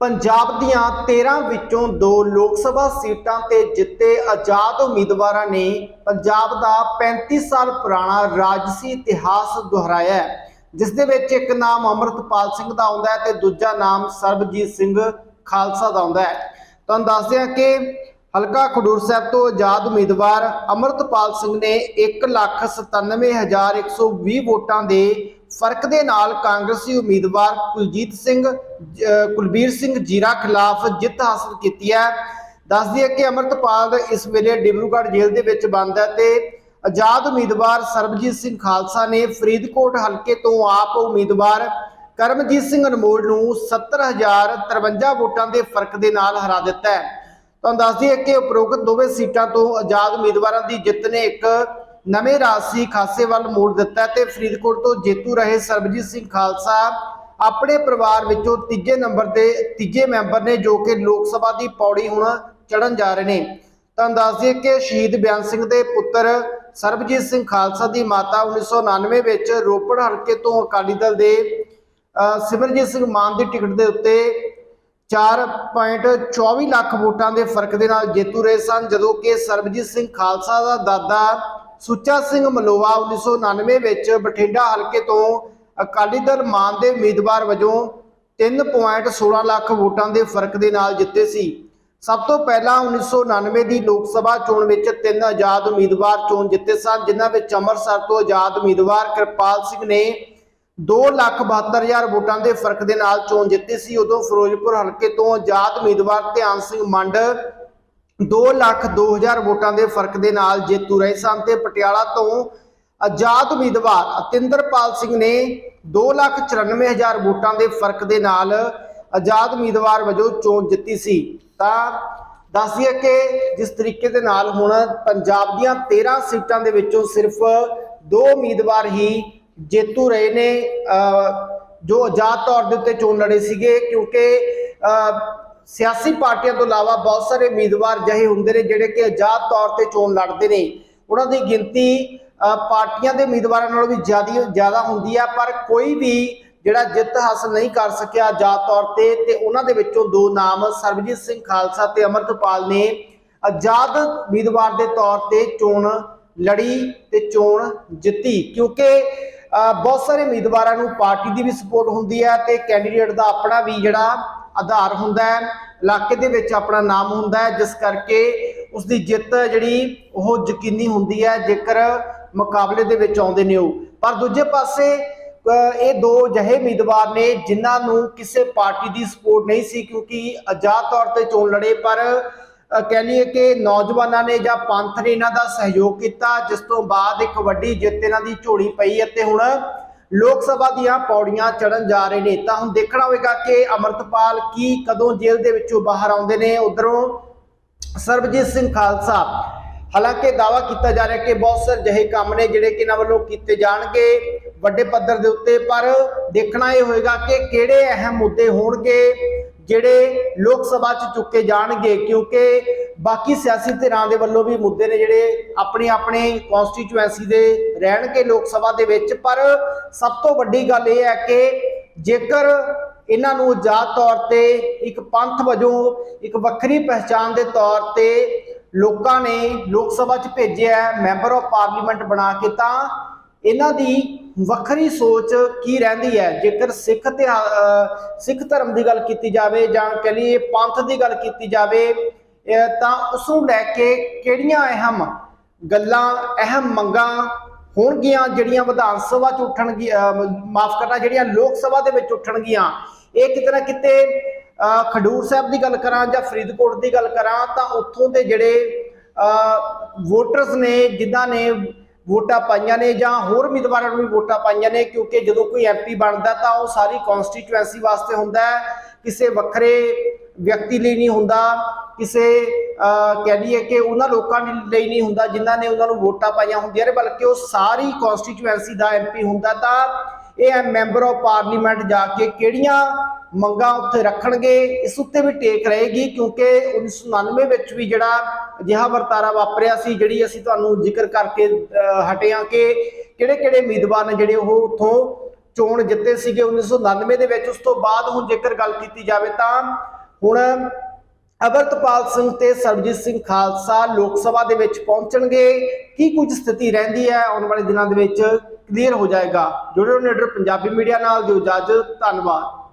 ਪੰਜਾਬ ਦੀਆਂ 13 ਵਿੱਚੋਂ 2 ਲੋਕ ਸਭਾ ਸੀਟਾਂ ਤੇ ਜਿੱਤੇ ਆਜ਼ਾਦ ਉਮੀਦਵਾਰਾਂ ਨੇ ਪੰਜਾਬ ਦਾ 35 ਸਾਲ ਪੁਰਾਣਾ ਰਾਜਸੀ ਇਤਿਹਾਸ ਦੁਹਰਾਇਆ ਹੈ, ਜਿਸ ਦੇ ਵਿੱਚ ਇੱਕ ਨਾਮ ਅਮਰਤਪਾਲ ਸਿੰਘ ਦਾ ਆਉਂਦਾ ਹੈ ਤੇ ਦੂਜਾ ਨਾਮ ਸਰਬਜੀਤ ਸਿੰਘ ਖਾਲਸਾ ਦਾ ਆਉਂਦਾ ਹੈ। ਤੁਹਾਨੂੰ ਦੱਸਦੇ ਹਾਂ ਕਿ ਹਲਕਾ ਖਡੂਰ ਸਾਹਿਬ ਤੋਂ ਆਜ਼ਾਦ ਉਮੀਦਵਾਰ ਅਮਰਤਪਾਲ ਸਿੰਘ ਨੇ 197120 ਵੋਟਾਂ ਦੇ ਫ਼ਰਕ ਦੇ ਨਾਲ ਕਾਂਗਰਸੀ ਉਮੀਦਵਾਰ ਕੁਲਜੀਤ ਸਿੰਘ ਕੁਲਬੀਰ ਸਿੰਘ ਜੀਰਾ ਖਿਲਾਫ ਜਿੱਤ ਹਾਸਲ ਕੀਤੀ ਹੈ। ਦੱਸਦੀ ਹੈ ਕਿ ਅਮਰਤਪਾਲ ਇਸ ਵੇਲੇ ਡਿਬਰੂਗੜ੍ਹ ਜੇਲ੍ਹ ਦੇ ਵਿੱਚ ਬੰਦ ਹੈ ਤੇ ਆਜ਼ਾਦ ਉਮੀਦਵਾਰ ਸਰਬਜੀਤ ਸਿੰਘ ਖਾਲਸਾ ਨੇ ਫਰੀਦਕੋਟ ਹਲਕੇ ਤੋਂ ਆਪ ਉਮੀਦਵਾਰ ਕਰਮਜੀਤ ਸਿੰਘ ਅਨਮੋਲ ਨੂੰ 70053 ਵੋਟਾਂ ਦੇ ਫ਼ਰਕ ਦੇ ਨਾਲ ਹਰਾ ਦਿੱਤਾ ਹੈ। ਤੁਹਾਨੂੰ ਦੱਸ ਦਈਏ ਕਿ ਉਪਰੋਕਤ ਦੋਵੇਂ ਸੀਟਾਂ ਤੋਂ ਆਜ਼ਾਦ ਉਮੀਦਵਾਰਾਂ ਦੀ ਜਿੱਤ ਨੇ ਇੱਕ ਨਵੇਂ ਰਾਜਸੀ ਖਾਸੇ ਵੱਲ ਮੋੜ ਦਿੱਤਾ ਤੇ ਫਰੀਦਕੋਟ ਤੋਂ ਜੇਤੂ ਰਹੇ ਸਰਬਜੀਤ ਸਿੰਘ ਖਾਲਸਾ ਆਪਣੇ ਪਰਿਵਾਰ ਵਿੱਚੋਂ ਤੀਜੇ ਨੰਬਰ ਦੇ ਤੀਜੇ ਮੈਂਬਰ ਨੇ ਜੋ ਕਿ ਲੋਕ ਸਭਾ ਦੀ ਪੌੜੀ ਹੁਣ ਚੜਨ ਜਾ ਰਹੇ ਨੇ। ਤੁਹਾਨੂੰ ਦੱਸ ਦਈਏ ਕਿ ਸ਼ਹੀਦ ਬਿਆਨ ਸਿੰਘ ਦੇ ਪੁੱਤਰ ਸਰਬਜੀਤ ਸਿੰਘ ਖਾਲਸਾ ਦੀ ਮਾਤਾ 1999 ਵਿੱਚ ਰੋਪੜ ਹਲਕੇ ਤੋਂ ਅਕਾਲੀ ਦਲ ਦੇ ਅ, ਸਿਮਰਜੀਤ ਸਿੰਘ ਮਾਨ ਦੀ ਟਿਕਟ ਦੇ ਉੱਤੇ 4.24 ਲੱਖ ਵੋਟਾਂ ਦੇ ਫ਼ਰਕ ਦੇ ਨਾਲ ਜੇਤੂ ਰਹੇ ਸਨ ਜਦੋਂ ਕਿ ਸਰਬਜੀਤ ਸਿੰਘ ਖਾਲਸਾ ਦਾ ਦਾਦਾ ਸੁੱਚਾ ਸਿੰਘ ਮਲੋਆ 1999 ਵਿੱਚ ਬਠਿੰਡਾ ਹਲਕੇ ਤੋਂ ਅਕਾਲੀ ਦਲ ਮਾਨ ਦੇ ਉਮੀਦਵਾਰ ਵਜੋਂ 3.16 ਲੱਖ ਵੋਟਾਂ ਦੇ ਫ਼ਰਕ ਦੇ ਨਾਲ ਜਿੱਤੇ ਸੀ। ਸਭ ਤੋਂ ਪਹਿਲਾਂ 1999 ਦੀ ਲੋਕ ਸਭਾ ਚੋਣ ਵਿੱਚ ਤਿੰਨ ਆਜ਼ਾਦ ਉਮੀਦਵਾਰ ਚੋਣ ਜਿੱਤੇ ਸਨ, ਜਿਨ੍ਹਾਂ ਵਿੱਚ ਅੰਮ੍ਰਿਤਸਰ ਤੋਂ ਆਜ਼ਾਦ ਉਮੀਦਵਾਰ ਕਿਰਪਾਲ ਸਿੰਘ ਨੇ 272000 ਵੋਟਾਂ ਦੇ ਫ਼ਰਕ ਦੇ ਨਾਲ ਚੋਣ ਜਿੱਤੀ ਸੀ। ਉਦੋਂ ਫਿਰੋਜ਼ਪੁਰ ਹਲਕੇ ਤੋਂ ਆਜ਼ਾਦ ਉਮੀਦਵਾਰ ਧਿਆਨ ਸਿੰਘ ਮੰਡ 2 ਲੱਖ 2000 ਵੋਟਾਂ ਦੇ ਫ਼ਰਕ ਦੇ ਨਾਲ ਜੇਤੂ ਰਹੇ ਸਨ ਤੇ ਪਟਿਆਲਾ ਤੋਂ ਆਜ਼ਾਦ ਉਮੀਦਵਾਰ ਅਤਿੰਦਰਪਾਲ ਸਿੰਘ ਨੇ 2 ਲੱਖ 94000 ਵੋਟਾਂ ਦੇ ਫ਼ਰਕ ਦੇ ਨਾਲ ਆਜ਼ਾਦ ਉਮੀਦਵਾਰ ਵਜੋਂ ਚੋਣ ਜਿੱਤੀ ਸੀ। ਤਾਂ ਦੱਸ ਦਈਏ ਕਿ ਜਿਸ ਤਰੀਕੇ ਦੇ ਨਾਲ ਹੁਣ ਪੰਜਾਬ ਦੀਆਂ 13 ਸੀਟਾਂ ਦੇ ਵਿੱਚੋਂ ਸਿਰਫ ਦੋ ਉਮੀਦਵਾਰ ਹੀ ਜੇਤੂ ਰਹੇ ਨੇ ਅਹ, ਜੋ ਆਜ਼ਾਦ ਤੌਰ ਦੇ ਉੱਤੇ ਚੋਣ ਲੜੇ ਸੀਗੇ ਕਿਉਂਕਿ ਅਹ, ਸਿਆਸੀ ਪਾਰਟੀਆਂ ਤੋਂ ਇਲਾਵਾ ਬਹੁਤ ਸਾਰੇ ਉਮੀਦਵਾਰ ਜਿਹੇ ਹੁੰਦੇ ਨੇ ਜਿਹੜੇ ਕਿ ਆਜ਼ਾਦ ਤੌਰ ਤੇ ਚੋਣ ਲੜਦੇ ਨੇ। ਉਹਨਾਂ ਦੀ ਗਿਣਤੀ ਪਾਰਟੀਆਂ ਦੇ ਉਮੀਦਵਾਰਾਂ ਨਾਲੋਂ ਵੀ ਜ਼ਿਆਦਾ ਜ਼ਿਆਦਾ ਹੁੰਦੀ ਹੈ ਪਰ ਕੋਈ ਵੀ ਜਿਹੜਾ ਜਿੱਤ ਹਾਸਲ ਨਹੀਂ ਕਰ ਸਕਿਆ ਆਜ਼ਾਦ ਤੌਰ ਤੇ ਤੇ ਉਹਨਾਂ ਦੇ ਵਿੱਚੋਂ ਦੋ ਨਾਮ ਸਰਬਜੀਤ ਸਿੰਘ ਖਾਲਸਾ ਤੇ ਅਮਰਤਪਾਲ ਨੇ ਆਜ਼ਾਦ ਉਮੀਦਵਾਰ ਦੇ ਤੌਰ ਤੇ ਚੋਣ ਲੜੀ ਤੇ ਚੋਣ ਜਿੱਤੀ। ਕਿਉਂਕਿ ਅਹ, ਬਹੁਤ ਸਾਰੇ ਉਮੀਦਵਾਰਾਂ ਨੂੰ ਪਾਰਟੀ ਦੀ ਵੀ ਸਪੋਰਟ ਹੁੰਦੀ ਹੈ ਤੇ ਕੈਂਡੀਡੇਟ ਦਾ ਆਪਣਾ ਵੀ ਜਿਹੜਾ ਆਧਾਰ ਹੁੰਦਾ ਹੈ ਇਲਾਕੇ ਦੇ ਵਿੱਚ ਆਪਣਾ ਨਾਮ ਹੁੰਦਾ ਹੈ ਜਿਸ ਕਰਕੇ ਉਸ ਦੀ ਜਿੱਤ ਜਿਹੜੀ ਉਹ ਯਕੀਨੀ ਹੁੰਦੀ ਹੈ ਜੇਕਰ ਮੁਕਾਬਲੇ ਦੇ ਵਿੱਚ ਆਉਂਦੇ ਨੇ ਉਹ। ਪਰ ਦੂਜੇ ਪਾਸੇ ਇਹ ਦੋ ਜਹੇ ਉਮੀਦਵਾਰ ਨੇ ਜਿਨ੍ਹਾਂ ਨੂੰ ਕਿਸੇ ਪਾਰਟੀ ਦੀ ਸਪੋਰਟ ਨਹੀਂ ਸੀ ਕਿਉਂਕਿ ਆਜ਼ਾਦ ਤੌਰ ਤੇ ਚੋਣ ਲੜੇ ਪਰ ਅਹ, ਕਹਿ ਲਈਏ ਕਿ ਨੌਜਵਾਨਾਂ ਨੇ ਜਾਂ ਪੰਥ ਨੇ ਇਹਨਾਂ ਦਾ ਸਹਿਯੋਗ ਕੀਤਾ ਜਿਸ ਤੋਂ ਬਾਅਦ ਇੱਕ ਵੱਡੀ ਜਿੱਤ ਇਹਨਾਂ ਦੀ ਝੋਲੀ ਪਈ ਅਤੇ ਹੁਣ ਲੋਕ ਸਭਾ ਦੀਆਂ ਪੌੜੀਆਂ ਚੜਨ ਜਾ ਰਹੇ ਨੇ। ਤਾਂ ਹੁਣ ਦੇਖਣਾ ਹੋਵੇਗਾ ਕਿ ਅਮਰਤਪਾਲ ਕੀ ਕਦੋਂ ਜੇਲ੍ਹ ਦੇ ਵਿੱਚੋਂ ਬਾਹਰ ਆਉਂਦੇ ਨੇ। ਉਧਰੋਂ ਸਰਬਜੀਤ ਸਿੰਘ ਖਾਲਸਾ। ਹਾਲਾਂਕਿ ਦਾਵਾ ਕੀਤਾ ਜਾ ਰਿਹਾ ਕਿ ਬਹੁਤ ਸਾਰੇ ਜਿਹੇ ਕੰਮ ਨੇ ਜਿਹੜੇ ਕਿ ਇਹਨਾਂ ਵੱਲੋਂ ਕੀਤੇ ਜਾਣਗੇ ਵੱਡੇ ਪੱਧਰ ਦੇ ਉੱਤੇ। ਪਰ ਦੇਖਣਾ ਇਹ ਹੋਏਗਾ ਕਿ ਕਿਹੜੇ ਅਹਿਮ ਮੁੱਦੇ ਹੋਣਗੇ। ਜਿਹੜੇ ਲੋਕ ਸਭਾ 'ਚ ਚੁੱਕੇ ਜਾਣਗੇ, ਕਿਉਂਕਿ ਬਾਕੀ ਸਿਆਸੀ ਧਿਰਾਂ ਦੇ ਵੱਲੋਂ ਵੀ ਮੁੱਦੇ ਨੇ ਜਿਹੜੇ ਆਪਣੀ ਆਪਣੇ ਕਨਸਟੀਚੁਐਂਸੀ ਦੇ ਰਹਿਣਗੇ ਲੋਕ ਸਭਾ ਦੇ ਵਿੱਚ। ਪਰ ਸਭ ਤੋਂ ਵੱਡੀ ਗੱਲ ਇਹ ਹੈ ਕਿ ਜੇਕਰ ਇਹਨਾਂ ਨੂੰ ਆਜ਼ਾਦ ਤੌਰ ਤੇ ਇੱਕ ਪੰਥ ਵਜੋਂ ਇੱਕ ਵੱਖਰੀ ਪਹਿਚਾਣ ਦੇ ਤੌਰ ਤੇ ਲੋਕਾਂ ਨੇ ਲੋਕ ਸਭਾ 'ਚ ਭੇਜਿਆ ਮੈਂਬਰ ਆਫ ਪਾਰਲੀਮੈਂਟ ਬਣਾ ਕੇ, ਤਾਂ ਇਹਨਾਂ ਦੀ ਵੱਖਰੀ ਸੋਚ ਕੀ ਰਹਿੰਦੀ ਹੈ? ਜੇਕਰ ਸਿੱਖ ਤੇ ਸਿੱਖ ਧਰਮ ਦੀ ਗੱਲ ਕੀਤੀ ਜਾਵੇ ਜਾਂ ਕਹ ਲਈਏ ਪੰਥ ਦੀ ਗੱਲ ਕੀਤੀ ਜਾਵੇ ਤਾਂ ਉਸ ਨੂੰ ਲੈ ਕੇ ਕਿਹੜੀਆਂ ਅਹਿਮ ਗੱਲਾਂ, ਅਹਿਮ ਮੰਗਾਂ ਹੋਣਗੀਆਂ ਜਿਹੜੀਆਂ ਵਿਧਾਨ ਸਭਾ 'ਚ ਉੱਠਣਗੀਆਂ ਮਾਫ ਕਰਨਾ, ਜਿਹੜੀਆਂ ਲੋਕ ਸਭਾ ਦੇ ਵਿੱਚ ਉੱਠਣਗੀਆਂ? ਇਹ ਕਿਤੇ ਨਾ ਕਿਤੇ ਖਡੂਰ ਸਾਹਿਬ ਦੀ ਗੱਲ ਕਰਾਂ ਜਾਂ ਫਰੀਦਕੋਟ ਦੀ ਗੱਲ ਕਰਾਂ, ਤਾਂ ਉੱਥੋਂ ਦੇ ਜਿਹੜੇ ਵੋਟਰਸ ਨੇ, ਜਿਨ੍ਹਾਂ ਨੇ ਵੋਟਾਂ ਪਾਈਆਂ ਨੇ ਜਾਂ ਹੋਰ ਉਮੀਦਵਾਰਾਂ ਨੂੰ ਵੀ ਵੋਟਾਂ ਪਾਈਆਂ ਨੇ ਕਿਉਂਕਿ ਜਦੋਂ ਕੋਈ ਐਮਪੀ ਬਣਦਾ ਤਾਂ ਉਹ ਸਾਰੀ ਕਨਸਟੀਚੁਐਂਸੀ ਵਾਸਤੇ ਹੁੰਦਾ ਹੈ। ਕਿਸੇ ਵੱਖਰੇ ਵਿਅਕਤੀ ਲਈ ਨਹੀਂ ਹੁੰਦਾ ਕਿਸੇ ਅਹ, ਕਹਿ ਲਈਏ ਕਿ ਉਹਨਾਂ ਲੋਕਾਂ ਲਈ ਨਹੀਂ ਹੁੰਦਾ ਜਿਨ੍ਹਾਂ ਨੇ ਉਹਨਾਂ ਨੂੰ ਵੋਟਾਂ ਪਾਈਆਂ ਹੁੰਦੀਆਂ ਨੇ ਬਲਕਿ ਉਹ ਸਾਰੀ ਕਨਸਟੀਚੁਐਂਸੀ ਦਾ ਐਮਪੀ ਹੁੰਦਾ ਤਾਂ ਇਹ ਹੈ ਮੈਂਬਰ ਆਫ ਪਾਰਲੀਮੈਂਟ ਜਾ ਕੇ ਕਿਹੜੀਆਂ ਮੰਗਾਂ ਉੱਥੇ ਰੱਖਣਗੇ, ਇਸ ਉੱਤੇ ਵੀ ਟੇਕ ਰਹੇਗੀ ਕਿਉਂਕਿ 1999 ਵਿੱਚ ਵੀ ਜਿਹੜਾ ਅਜਿਹਾ ਵਰਤਾਰਾ ਵਾਪਰਿਆ ਸੀ, ਜਿਹੜੀ ਅਸੀਂ ਤੁਹਾਨੂੰ ਜ਼ਿਕਰ ਕਰਕੇ ਹਟਿਆਂ ਕਿ ਕਿਹੜੇ-ਕਿਹੜੇ ਉਮੀਦਵਾਰ ਨੇ ਜਿਹੜੇ ਉਹ ਉੱਥੋਂ ਚੋਣ ਜਿੱਤੇ ਸੀਗੇ 1999 ਦੇ ਵਿੱਚ, ਉਸ ਤੋਂ ਬਾਅਦ ਹੁਣ ਜੇਕਰ ਗੱਲ ਕੀਤੀ ਜਾਵੇ ਤਾਂ ਹੁਣ ਅਵਰਤਪਾਲ ਸਿੰਘ ਤੇ ਸਰਬਜੀਤ ਸਿੰਘ ਖਾਲਸਾ ਲੋਕ ਸਭਾ ਦੇ ਵਿੱਚ ਪਹੁੰਚਣਗੇ, ਕੀ ਕੁਝ ਸਥਿਤੀ ਰਹਿੰਦੀ ਹੈ ਆਉਣ ਵਾਲੇ ਦਿਨਾਂ ਦੇ ਵਿੱਚ? ਕਲੀਅਰ ਹੋ ਜਾਏਗਾ। ਜੁੜੇ ਰਹੋ ਨਿਡਰ ਪੰਜਾਬੀ ਮੀਡੀਆ ਨਾਲ ਦਿਓ ਇਜਾਜ਼ਤ। ਧੰਨਵਾਦ।